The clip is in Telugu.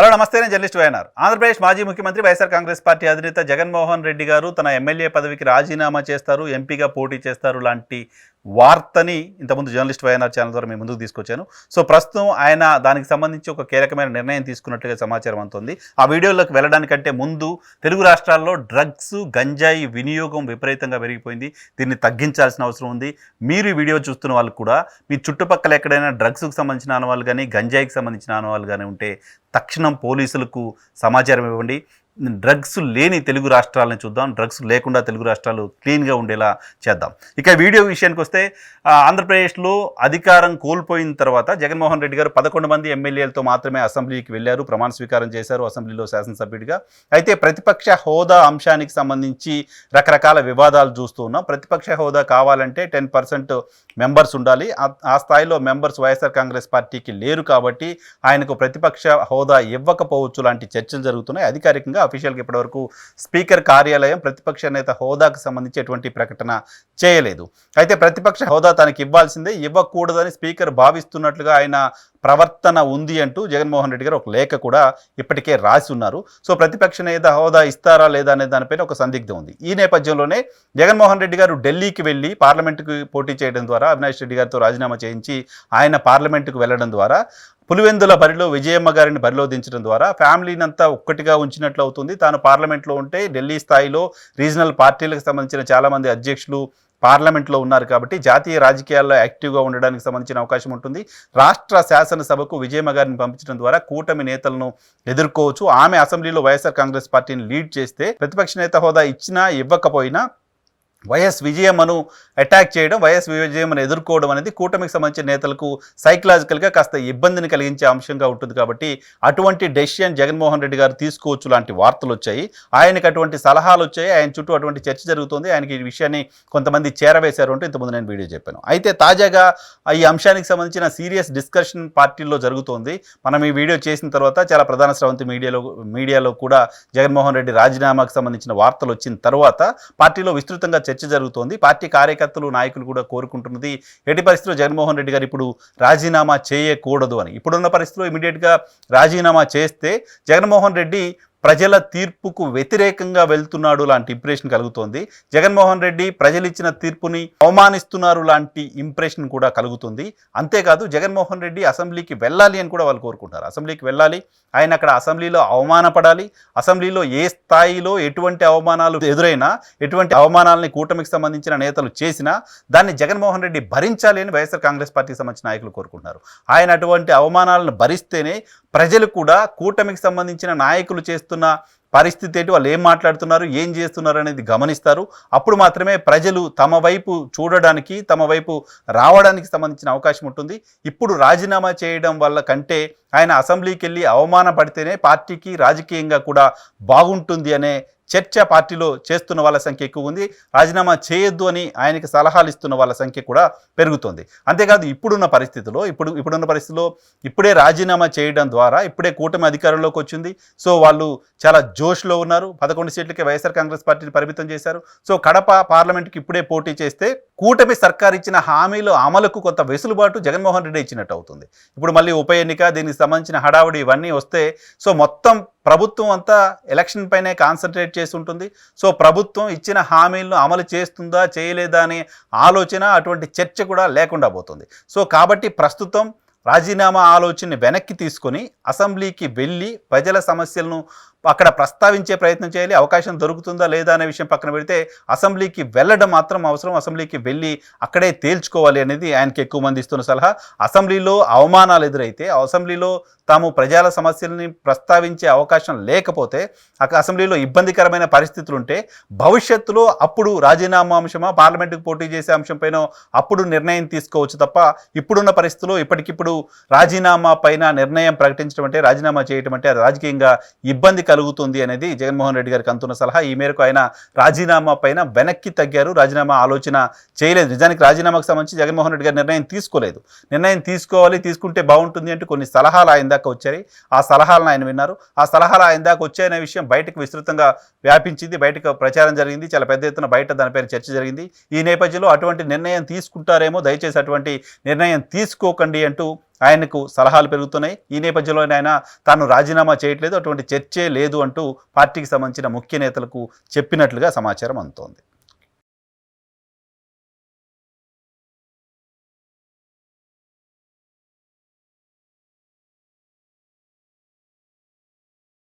హలో నమస్తే నేను జర్నలిస్ట్ వైఎన్ఆర్. ఆంధ్రప్రదేశ్ మాజీ ముఖ్యమంత్రి వైఎస్ఆర్ కాంగ్రెస్ పార్టీ అధినేత జగన్మోహన్ రెడ్డి గారు తన ఎమ్మెల్యే పదవికి రాజీనామా చేస్తారు ఎంపీగా పోటీ చేస్తారు లాంటి వార్తని ఇంతకుముందు జర్నలిస్ట్ వైఎన్ఆర్ ఛానల్ ద్వారా మేము ముందుకు తీసుకొచ్చాను. సో ప్రస్తుతం ఆయన దానికి సంబంధించి ఒక కీలకమైన నిర్ణయం తీసుకున్నట్టుగా సమాచారం అందుతుంది. ఆ వీడియోలోకి వెళ్ళడానికంటే ముందు తెలుగు రాష్ట్రాల్లో డ్రగ్స్ గంజాయి వినియోగం విపరీతంగా పెరిగిపోయింది. దీన్ని తగ్గించాల్సిన అవసరం ఉంది. మీరు ఈ వీడియో చూస్తున్న వాళ్ళు కూడా మీ చుట్టుపక్కల ఎక్కడైనా డ్రగ్స్కి సంబంధించిన ఆనవాళ్ళు కానీ గంజాయికి సంబంధించిన ఆనవాళ్ళు కానీ ఉంటే తక్షణం పోలీసులకు సమాచారం ఇవ్వండి. డ్రగ్స్ లేని తెలుగు రాష్ట్రాలను చూద్దాం. డ్రగ్స్ లేకుండా తెలుగు రాష్ట్రాలు క్లీన్గా ఉండేలా చేద్దాం. ఇక వీడియో విషయానికి వస్తే ఆంధ్రప్రదేశ్లో అధికారం కోల్పోయిన తర్వాత జగన్మోహన్ రెడ్డి గారు పదకొండు మంది ఎమ్మెల్యేలతో మాత్రమే అసెంబ్లీకి వెళ్ళారు. ప్రమాణ స్వీకారం చేశారు అసెంబ్లీలో శాసనసభ్యుడిగా. అయితే ప్రతిపక్ష హోదా అంశానికి సంబంధించి రకరకాల వివాదాలు చూస్తూ ఉన్నాం. ప్రతిపక్ష హోదా కావాలంటే టెన్ పర్సెంట్ మెంబర్స్ ఉండాలి. ఆ- ఆ స్థాయిలో మెంబర్స్ వైఎస్ఆర్ కాంగ్రెస్ పార్టీకి లేరు కాబట్టి ఆయనకు ప్రతిపక్ష హోదా ఇవ్వకపోవచ్చు లాంటి చర్చలు జరుగుతున్నాయి. అధికారికంగా అఫీషియల్గా ఇప్పటివరకు స్పీకర్ కార్యాలయం ప్రతిపక్ష నేత హోదాకు సంబంధించి ఎటువంటి ప్రకటన చేయలేదు. అయితే ప్రతిపక్ష హోదా తనకి ఇవ్వాల్సిందే ఇవ్వకూడదని స్పీకర్ భావిస్తున్నట్లుగా ఆయన ప్రవర్తన ఉంది అంటూ జగన్మోహన్ రెడ్డి గారు ఒక లేఖ కూడా ఇప్పటికే రాసి ఉన్నారు. సో ప్రతిపక్ష నేత హోదా ఇస్తారా లేదా అనే దానిపైన ఒక సందిగ్ధం ఉంది. ఈ నేపథ్యంలోనే జగన్మోహన్ రెడ్డి గారు ఢిల్లీకి వెళ్ళి పార్లమెంటుకు పోటీ చేయడం ద్వారా అవినాష్ రెడ్డి గారితో రాజీనామా చేయించి ఆయన పార్లమెంటుకు వెళ్ళడం ద్వారా పులివెందుల బరిలో విజయమ్మ గారిని బరిలో దించడం ద్వారా ఫ్యామిలీని అంతా ఒక్కటిగా ఉంచినట్లు అవుతుంది. తాను పార్లమెంట్లో ఉంటే ఢిల్లీ స్థాయిలో రీజనల్ పార్టీలకు సంబంధించిన చాలామంది అధ్యక్షులు పార్లమెంట్లో ఉన్నారు కాబట్టి జాతీయ రాజకీయాల్లో యాక్టివ్గా ఉండడానికి సంబంధించిన అవకాశం ఉంటుంది. రాష్ట్ర శాసనసభకు విజయమ్మ గారిని పంపించడం ద్వారా కూటమి నేతలను ఎదుర్కోవచ్చు. ఆమె అసెంబ్లీలో వైఎస్ఆర్ కాంగ్రెస్ పార్టీని లీడ్ చేస్తే ప్రతిపక్ష నేత హోదా ఇచ్చినా ఇవ్వకపోయినా వైఎస్ విజయమ్మను అటాక్ చేయడం వైఎస్ విజయమ్మను ఎదుర్కోవడం అనేది కూటమికి సంబంధించిన నేతలకు సైకలాజికల్గా కాస్త ఇబ్బందిని కలిగించే అంశంగా ఉంటుంది కాబట్టి అటువంటి డెసిషన్ జగన్మోహన్ రెడ్డి గారు తీసుకోవచ్చు లాంటి వార్తలు వచ్చాయి. ఆయనకు అటువంటి సలహాలు వచ్చాయి. ఆయన చుట్టూ అటువంటి చర్చ జరుగుతుంది. ఆయనకి ఈ విషయాన్ని కొంతమంది చేరవేశారు అంటే ఇంతకుముందు నేను వీడియో చెప్పాను. అయితే తాజాగా ఈ అంశానికి సంబంధించిన సీరియస్ డిస్కషన్ పార్టీల్లో జరుగుతోంది. మనం ఈ వీడియో చేసిన తర్వాత చాలా ప్రధాన స్రవంతి మీడియాలో మీడియాలో కూడా జగన్మోహన్ రెడ్డి రాజీనామాకు సంబంధించిన వార్తలు వచ్చిన తర్వాత పార్టీలో విస్తృతంగా చర్చ జరుగుతోంది. పార్టీ కార్యకర్తలు నాయకులు కూడా కోరుకుంటున్నది ఎట్టి పరిస్థితుల్లో జగన్మోహన్ రెడ్డి గారు ఇప్పుడు రాజీనామా చేయకూడదు అని. ఇప్పుడున్న పరిస్థితిలో ఇమీడియట్గా రాజీనామా చేస్తే జగన్మోహన్ రెడ్డి ప్రజల తీర్పుకు వ్యతిరేకంగా వెళ్తున్నాడు లాంటి ఇంప్రెషన్ కలుగుతోంది. జగన్మోహన్ రెడ్డి ప్రజలు ఇచ్చిన తీర్పుని అవమానిస్తున్నారు లాంటి ఇంప్రెషన్ కూడా కలుగుతుంది. అంతేకాదు జగన్మోహన్ రెడ్డి అసెంబ్లీకి వెళ్ళాలి అని కూడా వాళ్ళు కోరుకుంటారు. అసెంబ్లీకి వెళ్ళాలి. ఆయన అక్కడ అసెంబ్లీలో అవమానపడాలి. అసెంబ్లీలో ఏ స్థాయిలో ఎటువంటి అవమానాలు ఎదురైనా ఎటువంటి అవమానాలని కూటమికి సంబంధించిన నేతలు చేసినా దాన్ని జగన్మోహన్ రెడ్డి భరించాలి అని వైఎస్ఆర్ కాంగ్రెస్ పార్టీకి సంబంధించిన నాయకులు కోరుకుంటున్నారు. ఆయన అటువంటి అవమానాలను భరిస్తేనే ప్రజలు కూడా కూటమికి సంబంధించిన నాయకులు చేస్తున్న పరిస్థితి ఏంటి? వాళ్ళు ఏం మాట్లాడుతున్నారు? ఏం చేస్తున్నారు అనేది గమనిస్తారు. అప్పుడు మాత్రమే ప్రజలు తమ వైపు చూడడానికి తమ వైపు రావడానికి సంబంధించిన అవకాశం ఉంటుంది. ఇప్పుడు రాజీనామా చేయడం వల్ల కంటే ఆయన అసెంబ్లీకి వెళ్ళి అవమానపడితేనే పార్టీకి రాజకీయంగా కూడా బాగుంటుంది అనే చర్చ పార్టీలో చేస్తున్న వాళ్ళ సంఖ్య ఎక్కువ ఉంది. రాజీనామా చేయొద్దు అని ఆయనకి సలహాలు ఇస్తున్న వాళ్ళ సంఖ్య కూడా పెరుగుతుంది. అంతేకాదు ఇప్పుడున్న పరిస్థితిలో ఇప్పుడు ఇప్పుడున్న పరిస్థితిలో ఇప్పుడే రాజీనామా చేయడం ద్వారా ఇప్పుడే కూటమి అధికారంలోకి వచ్చింది. సో వాళ్ళు చాలా జోష్లో ఉన్నారు. పదకొండు సీట్లకి వైఎస్ఆర్ కాంగ్రెస్ పార్టీని పరిమితం చేశారు. సో కడప పార్లమెంట్కి ఇప్పుడే పోటీ చేస్తే కూటమి సర్కార్ ఇచ్చిన హామీలు అమలుకు కొంత వెసులుబాటు జగన్మోహన్ రెడ్డి ఇచ్చినట్టు అవుతుంది. ఇప్పుడు మళ్ళీ ఉప ఎన్నిక దీనికి సంబంధించిన హడావుడి ఇవన్నీ వస్తే సో మొత్తం ప్రభుత్వం అంతా ఎలక్షన్ పైనే కాన్సన్ట్రేట్ చేసి ఉంటుంది. సో ప్రభుత్వం ఇచ్చిన హామీలను అమలు చేస్తుందా చేయలేదా అనే ఆలోచన అటువంటి చర్చ కూడా లేకుండా పోతుంది. సో కాబట్టి ప్రస్తుతం రాజీనామా ఆలోచనని వెనక్కి తీసుకొని అసెంబ్లీకి వెళ్ళి ప్రజల సమస్యలను అక్కడ ప్రస్తావించే ప్రయత్నం చేయాలి అవకాశం దొరుకుతుందా లేదా అనే విషయం పక్కన పెడితే అసెంబ్లీకి వెళ్ళడం మాత్రం అవసరం అసెంబ్లీకి వెళ్ళి అక్కడే తేల్చుకోవాలి అనేది ఆయనకి ఎక్కువ మంది ఇస్తున్న సలహా. అసెంబ్లీలో అవమానాలు ఎదురైతే అసెంబ్లీలో తాము ప్రజల సమస్యల్ని ప్రస్తావించే అవకాశం లేకపోతే అక్కడ అసెంబ్లీలో ఇబ్బందికరమైన పరిస్థితులు ఉంటే భవిష్యత్తులో అప్పుడు రాజీనామా అంశమా పార్లమెంటుకు పోటీ చేసే అంశంపైన అప్పుడు నిర్ణయం తీసుకోవచ్చు తప్ప ఇప్పుడున్న పరిస్థితుల్లో ఇప్పటికిప్పుడు రాజీనామా పైన నిర్ణయం ప్రకటించడం అంటే రాజీనామా చేయటం అంటే రాజకీయంగా ఇబ్బంది కలుగుతుంది అనేది జగన్మోహన్ రెడ్డి గారికి అందుతున్న సలహా. ఈ మేరకు ఆయన రాజీనామా పైన వెనక్కి తగ్గారు. రాజీనామా ఆలోచన చేయలేదు. నిజానికి రాజీనామాకు సంబంధించి జగన్మోహన్ రెడ్డి గారు నిర్ణయం తీసుకోలేదు. నిర్ణయం తీసుకోవాలి తీసుకుంటే బాగుంటుంది అంటూ కొన్ని సలహాలు ఆయన దాకా వచ్చాయి. ఆ సలహాలను ఆయన విన్నారు. ఆ సలహాలు ఆయన దాకా వచ్చాయనే విషయం బయటకు విస్తృతంగా వ్యాపించింది. బయటకు ప్రచారం జరిగింది. చాలా పెద్ద ఎత్తున బయట దానిపైన చర్చ జరిగింది. ఈ నేపథ్యంలో అటువంటి నిర్ణయం తీసుకుంటారేమో దయచేసి అటువంటి నిర్ణయం తీసుకోకండి అంటూ ఆయనకు సలహాలు పెరుగుతున్నాయి. ఈ నేపథ్యంలో ఆయన తాను రాజీనామా చేయట్లేదు అటువంటి చర్చే లేదు అంటూ పార్టీకి సంబంధించిన ముఖ్య నేతలకు చెప్పినట్లుగా సమాచారం అందుతోంది.